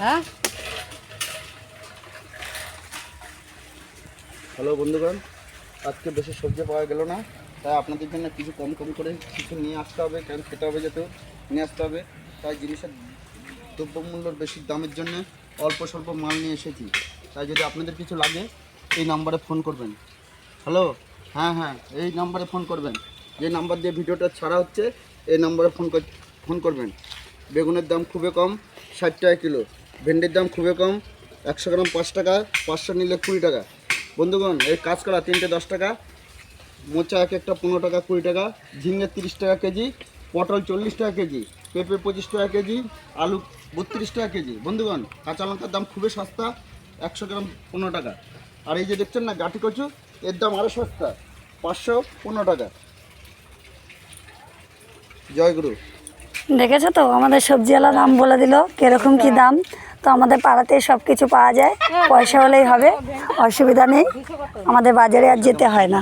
হ্যাঁ? হ্যালো বন্ধুগণ, আজকে বেশি সবজি পাওয়া গেল না, তাই আপনাদের জন্য কিছু কম কম করে কিছু নিয়ে আসতে হবে, কারণ খেতে হবে যেহেতু, নিয়ে আসতে হবে। তাই জিনিসের দ্রব্যমূল্যর বেশি দামের জন্য অল্প স্বল্প মাল নিয়ে এসেছি। তাই যদি আপনাদের কিছু লাগে, এই নাম্বারে ফোন করবেন। হ্যালো? হ্যাঁ হ্যাঁ এই নাম্বারে ফোন করবেন। যে নাম্বার দিয়ে ভিডিওটা ছাড়া হচ্ছে, এই নাম্বারে ফোন ফোন করবেন। বেগুনের দাম খুবই কম, ষাট টাকা কিলো। ভেন্ডির দাম খুবই কম, একশো গ্রাম পাঁচ টাকা, পাঁচশো নিলে কুড়ি টাকা। বন্ধুগণ, এই কাজ করা তিনটে দশ টাকা, মোচা এক একটা পনেরো টাকা, কুড়ি টাকা, ঝিঙে তিরিশ টাকা কেজি, পটল চল্লিশ টাকা কেজি, পেঁপে পঁচিশ টাকা কেজি, আলু বত্রিশ টাকা কেজি। বন্ধুগণ, কাঁচা লঙ্কার দাম খুবই সস্তা, একশো গ্রাম পনেরো টাকা। আর এই যে দেখছেন না গাঠি কচু, এর দাম আরও সস্তা, পাঁচশো পনেরো টাকা। জয় গুরু। দেখেছ তো? আমাদের সবজিওয়ালা দাম বলে দিল, কীরকম কি দাম? তো আমাদের পাড়াতে সব কিছু পাওয়া যায়। পয়সা হলেই হবে, অসুবিধা নেই। আমাদের বাজারে আর যেতে হয় না।